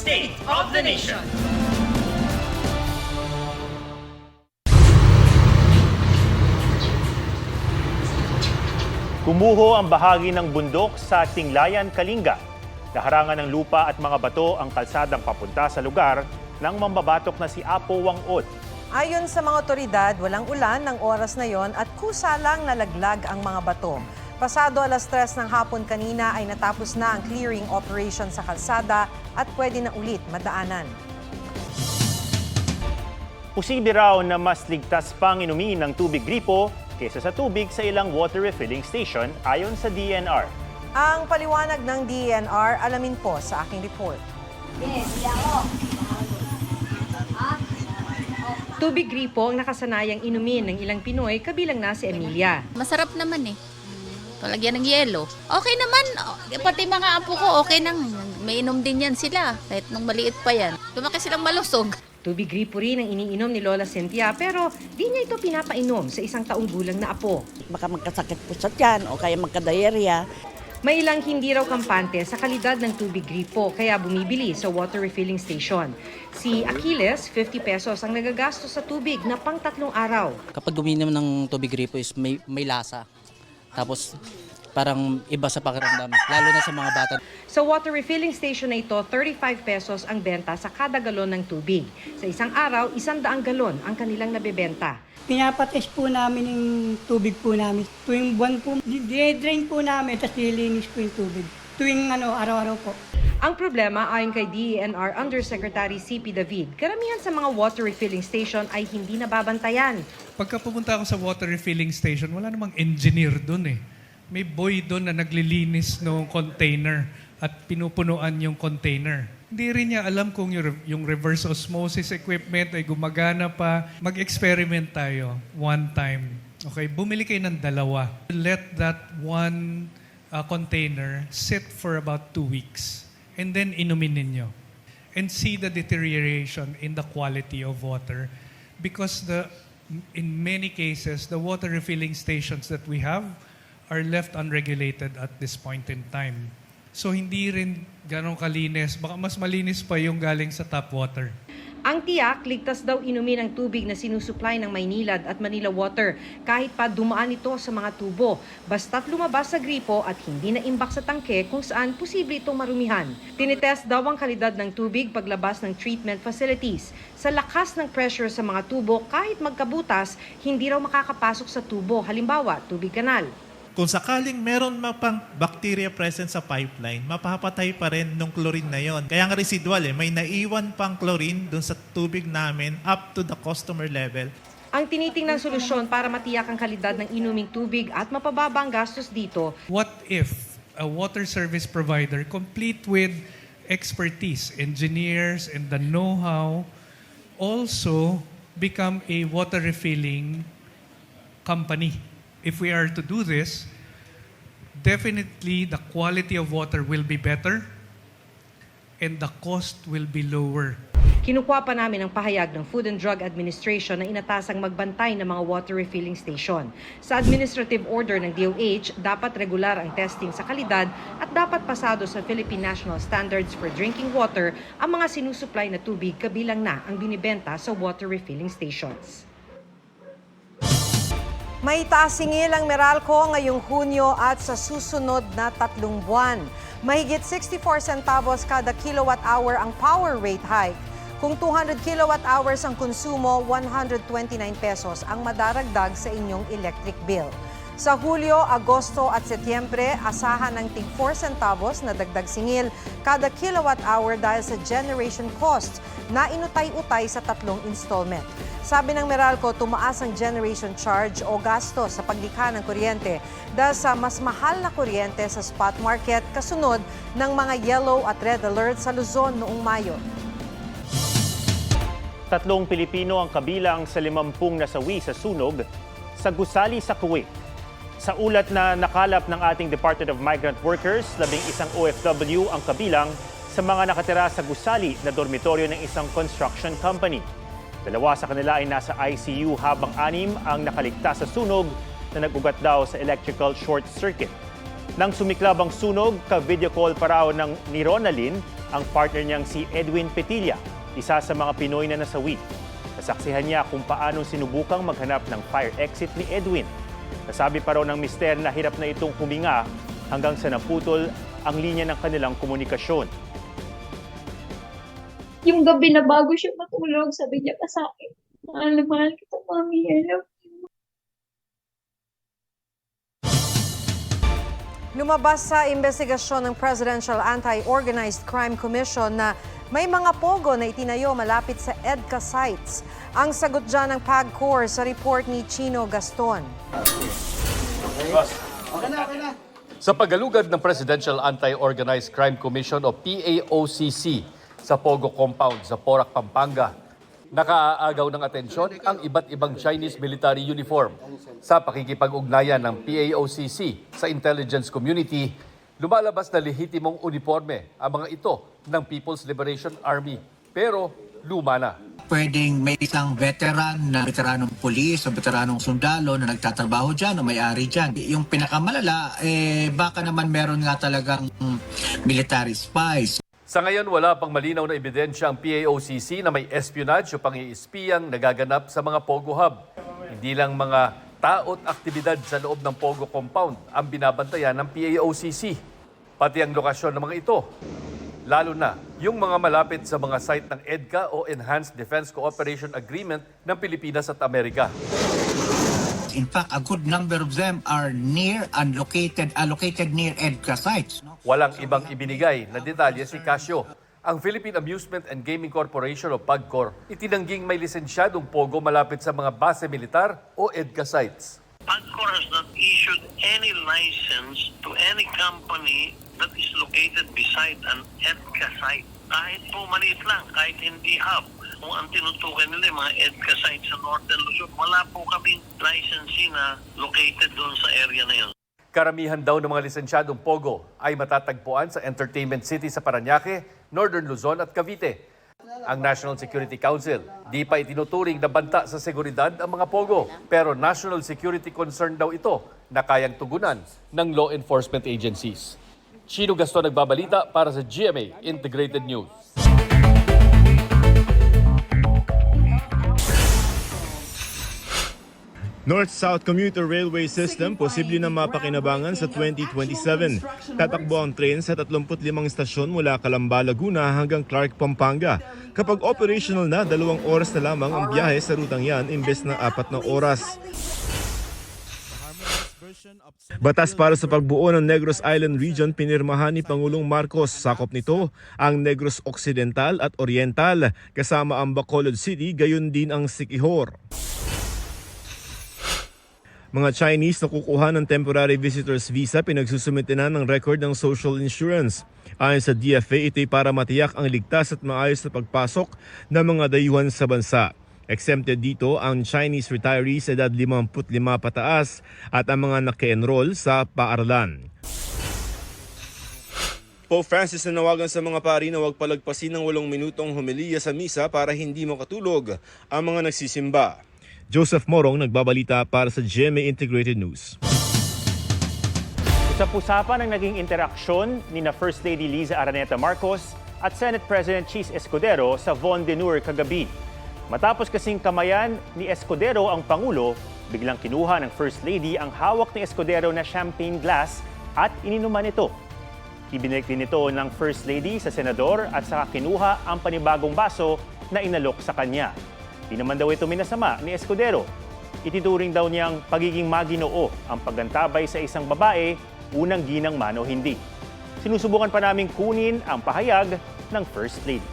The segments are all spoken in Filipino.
State of the Nation. Kumuho ang bahagi ng bundok sa Tinglayan, Kalinga. Naharangan ng lupa at mga bato ang kalsadang papunta sa lugar ng mambabatok na si Apo Wangod. Ayon sa mga otoridad, walang ulan ng oras na yon at kusa lang nalaglag ang mga bato. Pasado alas 3 ng hapon kanina ay natapos na ang clearing operation sa kalsada at pwede na ulit madaanan. Posible raw na mas ligtas pang inumin ng tubig gripo kaysa sa tubig sa ilang water refilling station ayon sa DNR. Ang paliwanag ng DNR, alamin po sa aking report. Tubig gripo ang nakasanayang inumin ng ilang Pinoy kabilang na si Emilia. Masarap naman eh. Palagyan ng yelo. Okay naman. Pati mga apo ko, okay nang. May inom din yan sila. Kahit nung maliit pa yan. Lumaki silang malusog. Tubig gripo rin ang iniinom ni Lola Cynthia pero di niya ito pinapainom sa isang taong gulang na apo. baka magkasakit po sa tiyan o kaya magka-diarrhea. May ilang hindi raw kampante sa kalidad ng tubig gripo kaya bumibili sa water refilling station. Si Achilles, 50 pesos ang nagagastos sa tubig na pang tatlong araw. kapag uminom ng tubig gripo is may, may lasa. Tapos parang iba sa pakiramdam, lalo na sa mga bata. Sa water refilling station na ito, 35 pesos ang benta sa kada galon ng tubig. Sa isang araw, isang daang galon ang kanilang nabebenta. Pinapates po namin yung tubig po namin. Tuwing buwan po, drain po namin, tapos nilinis po yung tubig. Tuwing ano, araw-araw po. Ang problema ayon kay DENR Undersecretary CP David, karamihan sa mga water refilling station ay hindi nababantayan. Pagka pumunta ako sa water refilling station, wala namang engineer doon eh. May boy doon na naglilinis ng container at pinupunuan yung container. Hindi rin niya alam kung yung, yung reverse osmosis equipment ay gumagana pa. Mag-experiment tayo one time. Okay, bumili kayo ng dalawa. Let that one uh, container sit for about two weeks. And then inumin ninyo. And see the deterioration in the quality of water. Because the in many cases, the water refilling stations that we have are left unregulated at this point in time. So hindi rin ganong kalinis. Baka mas malinis pa yung galing sa tap water. Ang tiyak, ligtas daw inumin ang tubig na sinusupply ng Maynilad at Manila Water kahit pa dumaan ito sa mga tubo. Basta't lumabas sa gripo at hindi na imbak sa tangke kung saan posible itong marumihan. Tinitest daw ang kalidad ng tubig paglabas ng treatment facilities. Sa lakas ng pressure sa mga tubo, kahit magkabutas, hindi raw makakapasok sa tubo. Halimbawa, tubig kanal. Kung sakaling meron ma pang bacteria present sa pipeline, mapapatay pa rin nung chlorine na yon. Kaya nga residual eh, may naiwan pang chlorine dun sa tubig namin up to the customer level. Ang tinitingnan solusyon para matiyak ang kalidad ng inuming tubig at mapababa ang gastos dito What if a water service provider, complete with expertise, engineers, and the know-how, also become a water refilling company? If we are to do this, definitely the quality of water will be better and the cost will be lower. Kinukuha pa namin ang pahayag ng Food and Drug Administration na inatasang magbantay ng mga water refilling station. Sa administrative order ng DOH, dapat regular ang testing sa kalidad at dapat pasado sa Philippine National Standards for Drinking Water ang mga sinusupply na tubig kabilang na ang binibenta sa water refilling stations. May taasingil ang Meralco ngayong Hunyo at sa susunod na tatlong buwan. Mahigit 64 centavos kada kilowatt hour ang power rate hike. Kung 200 kilowatt hours ang konsumo, 129 pesos ang madaragdag sa inyong electric bill. Sa Hulyo, Agosto at Setyembre, asahan ng tig 4 centavos na dagdag singil kada kilowatt hour dahil sa generation costs na inutay-utay sa tatlong installment. Sabi ng Meralco, tumaas ang generation charge o gasto sa paglikha ng kuryente dahil sa mas mahal na kuryente sa spot market kasunod ng mga yellow at red alert sa Luzon noong Mayo. Tatlong Pilipino ang kabilang sa limampung nasawi sa sunog sa gusali sa Kuwait. Sa ulat na nakalap ng ating Department of Migrant Workers, labing isang OFW ang kabilang sa mga nakatira sa gusali na dormitoryo ng isang construction company. Dalawa sa kanila ay nasa ICU habang anim ang nakaligtas sa sunog na nagugat daw sa electrical short circuit. Nang sumiklab ang sunog, ka-video call pa raw ng ni Ronalyn ang partner niyang si Edwin Petilla, isa sa mga Pinoy na nasawi. Nasaksihan niya kung paanong sinubukang maghanap ng fire exit ni Edwin. Nasabi pa raw ng mister na hirap na itong huminga hanggang sa naputol ang linya ng kanilang komunikasyon. Yung gabi na bago siya matulog, sabi niya pa sa akin, mahal na mahal kita, mami. I love you. Lumabas sa investigasyon ng Presidential Anti-Organized Crime Commission na may mga pogo na itinayo malapit sa EDCA sites. Ang sagot dyan ng PAGCOR sa report ni Chino Gaston. Sa pagalugad ng Presidential Anti-Organized Crime Commission o PAOCC sa Pogo Compound sa Porac, Pampanga, nakaaagaw ng atensyon ang iba't ibang Chinese military uniform. Sa pakikipag-ugnayan ng PAOCC sa intelligence community, lumalabas na lehitimong uniforme ang mga ito ng People's Liberation Army. Pero luma na. pwedeng may isang veteran na veteranong pulis o veteranong sundalo na nagtatrabaho dyan o may-ari dyan. Yung pinakamalala, eh, baka naman meron nga talagang military spies. Sa ngayon, wala pang malinaw na ebidensya ang PAOCC na may espionage o pang-iispiyang nagaganap sa mga Pogo Hub. Hindi lang mga tao at aktibidad sa loob ng Pogo Compound ang binabantayan ng PAOCC, pati ang lokasyon ng mga ito. Lalo na yung mga malapit sa mga site ng EDCA o Enhanced Defense Cooperation Agreement ng Pilipinas at Amerika. In fact, a good number of them are near and located, allocated near EDCA sites. No? Walang ibang ibinigay na detalye si Casio. Ang Philippine Amusement and Gaming Corporation o PAGCOR, itinangging may lisensyadong pogo malapit sa mga base militar o EDCA sites. PAGCOR has not issued any license to any company that is located beside an EDCA site. Kahit po maliit lang, kahit hindi hub. Kung ang tinutukoy nila mga EDCA sites sa Northern Luzon, wala po kaming licensee na located doon sa area na yun. Karamihan daw ng mga lisensyadong Pogo ay matatagpuan sa Entertainment City sa Paranaque, Northern Luzon at Cavite. Ang National Security Council di pa itinuturing na banta sa seguridad ang mga Pogo. Pero national security concern daw ito na kayang tugunan ng law enforcement agencies. Chino Gaston nagbabalita para sa GMA Integrated News. North-South Commuter Railway System posible na mapakinabangan sa 2027. Tatakbo ang train sa 35 istasyon mula Calamba, Laguna hanggang Clark, Pampanga. Kapag operational na, dalawang oras na lamang ang biyahe sa rutang yan imbes na apat na oras. Batas para sa pagbuo ng Negros Island Region pinirmahan ni Pangulong Marcos. Sakop nito ang Negros Occidental at Oriental kasama ang Bacolod City gayon din ang Siquijor. Mga Chinese na kukuha ng temporary visitor's visa pinagsusumite na ng record ng social insurance. Ayon sa DFA, ito'y para matiyak ang ligtas at maayos na pagpasok ng mga dayuhan sa bansa. Exempted dito ang Chinese retirees edad 55 pataas at ang mga naka-enroll sa paaralan. Pope Francis nanawagan sa mga pari na huwag palagpasin ng walong minutong humiliya sa misa para hindi makatulog ang mga nagsisimba. Joseph Morong nagbabalita para sa GMA Integrated News. Usap-usapan ang naging interaksyon ni na First Lady Liza Araneta Marcos at Senate President Cheese Escudero sa Von de Noor kagabi. Matapos kasing kamayan ni Escudero ang Pangulo, biglang kinuha ng First Lady ang hawak ni Escudero na champagne glass at ininuman ito. Ibinalik din ito ng First Lady sa Senador at saka kinuha ang panibagong baso na inalok sa kanya. Di naman daw ito minasama ni Escudero. Itinuring daw niyang pagiging maginoo ang paggantabay sa isang babae, unang ginang mano hindi. Sinusubukan pa namin kunin ang pahayag ng First Lady.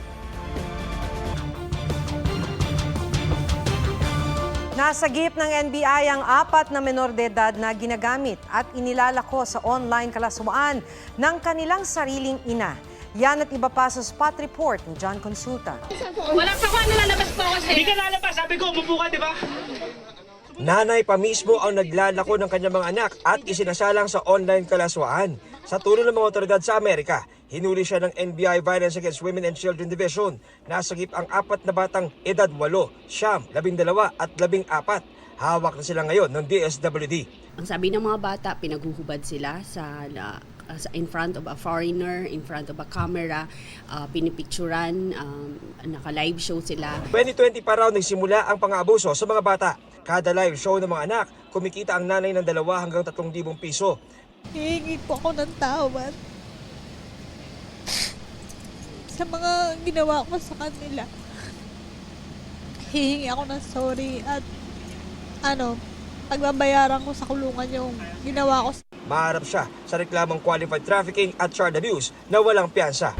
Nasagip ng NBI ang apat na menor de edad na ginagamit at inilalako sa online kalaswaan ng kanilang sariling ina. Yan at iba pa sa spot report ni John Consulta. Wala pa ko, nalalabas po kasi. Hindi ka lalabas, sabi ko, umupo ka, di ba? Nanay pa mismo ang naglalako ng kanyang mga anak at isinasalang sa online kalaswaan. Sa tulong ng mga otoridad sa Amerika, hinuli siya ng NBI Violence Against Women and Children Division. Nasagip ang apat na batang edad 8, siyam, 12 at 14. Hawak na sila ngayon ng DSWD. Ang sabi ng mga bata, pinaguhubad sila sa uh, sa- in front of a foreigner, in front of a camera, uh, pinipicturan, um, naka-live show sila. 2020 pa raw nagsimula ang pang-aabuso sa mga bata. Kada live show ng mga anak, kumikita ang nanay ng dalawa hanggang 3,000 piso. Hihingi po ako ng tawad sa mga ginawa ko sa kanila. Hihingi ako ng sorry at ano, pagbabayaran ko sa kulungan yung ginawa ko. Maharap siya sa reklamong qualified trafficking at child abuse na walang piyansa.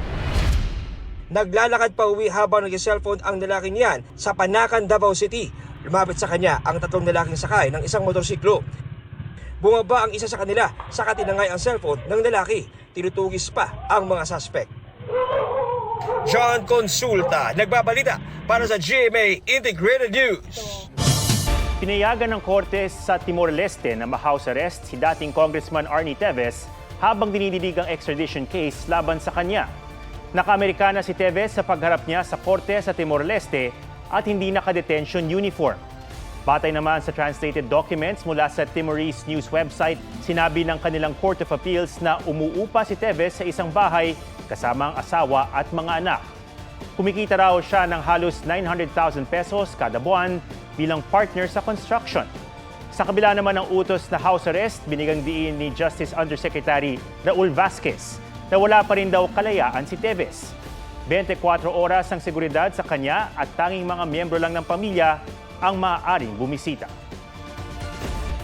Naglalakad pa uwi habang nag-cellphone ang lalaking yan sa Panakan, Davao City. Lumapit sa kanya ang tatlong lalaking sakay ng isang motorsiklo. Bumaba ang isa sa kanila sa katinangay ang cellphone ng lalaki. Tinutugis pa ang mga suspect. John Consulta, nagbabalita para sa GMA Integrated News. Pinayagan ng Korte sa Timor-Leste na ma-house arrest si dating Congressman Arnie Teves habang dinididig ang extradition case laban sa kanya. Naka-Amerikana si Teves sa pagharap niya sa Korte sa Timor-Leste at hindi naka-detention uniform. Batay naman sa translated documents mula sa Timorese news website, sinabi ng kanilang Court of Appeals na umuupa si Teves sa isang bahay kasama ang asawa at mga anak. Kumikita raw siya ng halos 900,000 pesos kada buwan bilang partner sa construction. Sa kabila naman ng utos na house arrest, binigang diin ni Justice Undersecretary Raul Vasquez na wala pa rin daw kalayaan si Teves. 24 oras ang seguridad sa kanya at tanging mga miyembro lang ng pamilya ang maaaring bumisita.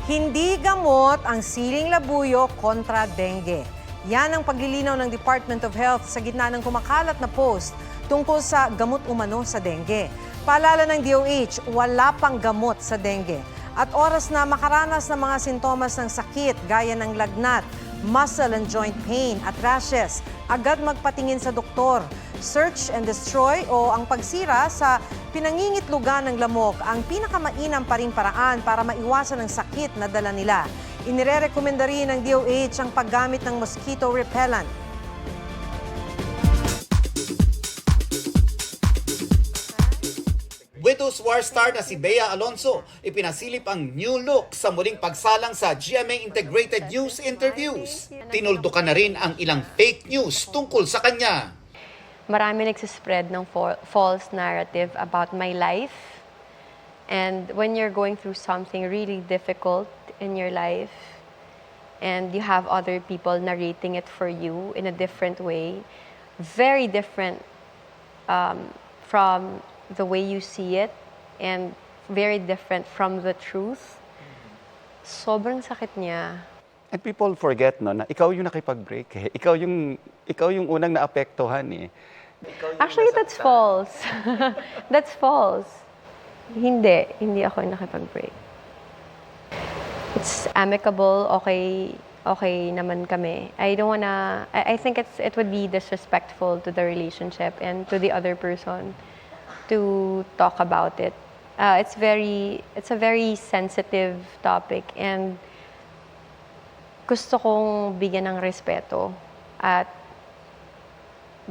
Hindi gamot ang siling labuyo kontra dengue. Yan ang paglilinaw ng Department of Health sa gitna ng kumakalat na post tungkol sa gamot umano sa dengue. Paalala ng DOH, wala pang gamot sa dengue. At oras na makaranas ng mga sintomas ng sakit gaya ng lagnat, muscle and joint pain at rashes, agad magpatingin sa doktor. Search and destroy o ang pagsira sa pinangingitlugan ng lamok ang pinakamainam pa ring paraan para maiwasan ang sakit na dala nila. Inirerekomenda rin ng DOH ang paggamit ng mosquito repellent. War star na si Bea Alonso, ipinasilip ang new look sa muling pagsalang sa GMA Integrated News Interviews. Tinuldukan na rin ang ilang fake news tungkol sa kanya. marami nagsispread ng fa- false narrative about my life. And when you're going through something really difficult in your life, and you have other people narrating it for you in a different way, very different um, from the way you see it, and very different from the truth, sobrang sakit niya. And people forget no na ikaw yung nakipag-break eh. Ikaw yung ikaw yung unang naapektuhan eh. Actually, that's false. that's false. Hindi. Hindi ako yung nakipag-break. It's amicable. Okay. Okay naman kami. I don't wanna... I, I think it's it would be disrespectful to the relationship and to the other person to talk about it. Uh, it's very... It's a very sensitive topic and gusto kong bigyan ng respeto at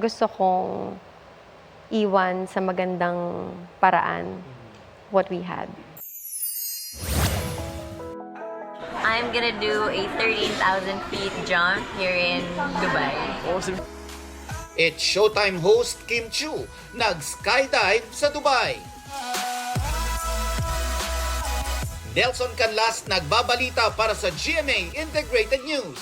gusto kong iwan sa magandang paraan what we had. I'm gonna do a 13,000 feet jump here in Dubai. It's Showtime host Kim Chu, nag-skydive sa Dubai. Nelson Canlas nagbabalita para sa GMA Integrated News.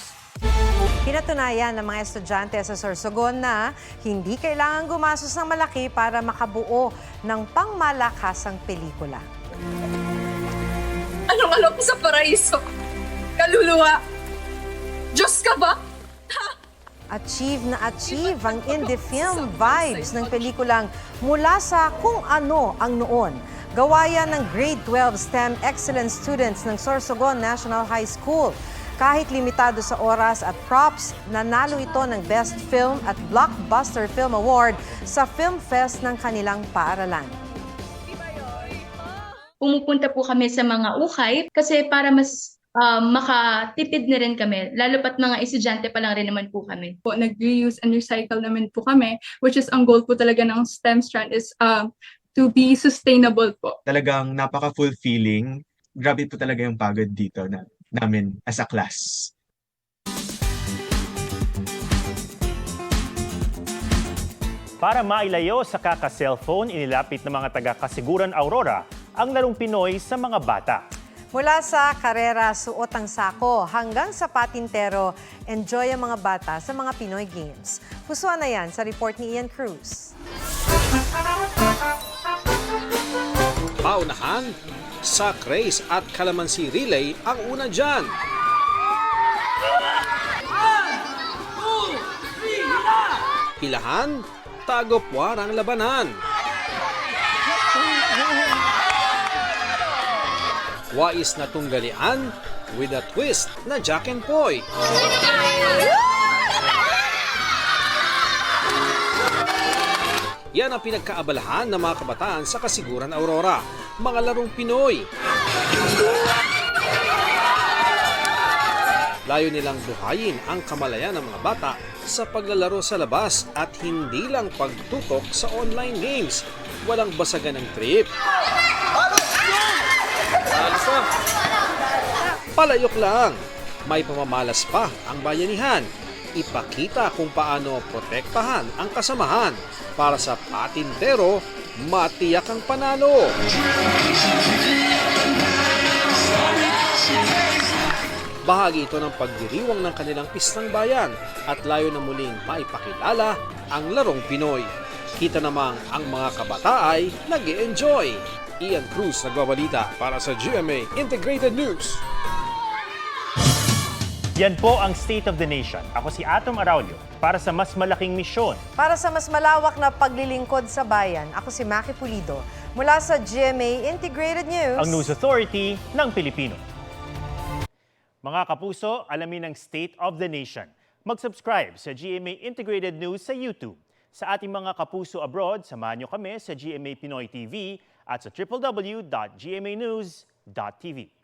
Pinatunayan ng mga estudyante sa Sorsogon na hindi kailangan gumastos ng malaki para makabuo ng pangmalakasang pelikula. Anong alam sa paraiso? Kaluluwa? Diyos ka ba? Achieve na achieve ang indie film vibes ng pelikulang mula sa kung ano ang noon. Gawayan ng grade 12 STEM excellence students ng Sorsogon National High School. Kahit limitado sa oras at props, nanalo ito ng Best Film at Blockbuster Film Award sa Film Fest ng kanilang paaralan. Pumupunta po kami sa mga ukay kasi para mas um, makatipid na rin kami. Lalo pat mga estudyante pa lang rin naman po kami. po, nag-reuse and recycle naman po kami, which is ang goal po talaga ng STEM strand is um, to be sustainable po. Talagang napaka-fulfilling. Grabe po talaga yung pagod dito na, namin as a class. Para mailayo sa kaka-cellphone, inilapit ng mga taga-kasiguran Aurora ang larong Pinoy sa mga bata. Mula sa karera, suot ang sako, hanggang sa patintero, enjoy ang mga bata sa mga Pinoy Games. Pusuan na yan sa report ni Ian Cruz. Paunahan, sack race at calamansi relay ang una dyan. Hilahan, tagopwar ang labanan. Wais na tunggalian with a twist na Jack and Poy. Yan ang pinagkaabalahan ng mga kabataan sa Kasiguran Aurora, mga larong Pinoy. Layo nilang buhayin ang kamalayan ng mga bata sa paglalaro sa labas at hindi lang pagtutok sa online games. Walang basagan ng trip. Palayok lang. May pamamalas pa ang bayanihan. Ipakita kung paano protektahan ang kasamahan para sa patintero matiyak ang panalo. Bahagi ito ng pagdiriwang ng kanilang pistang bayan at layo na muling maipakilala ang larong Pinoy. Kita namang ang mga kabataay nag enjoy Ian Cruz nagbabalita para sa GMA Integrated News. Yan po ang State of the Nation. Ako si Atom Araulio para sa mas malaking misyon. Para sa mas malawak na paglilingkod sa bayan, ako si Maki Pulido. Mula sa GMA Integrated News. Ang News Authority ng Pilipino. Mga kapuso, alamin ang State of the Nation. Mag-subscribe sa GMA Integrated News sa YouTube. Sa ating mga kapuso abroad, samahan nyo kami sa GMA Pinoy TV at sa www.gmanews.tv.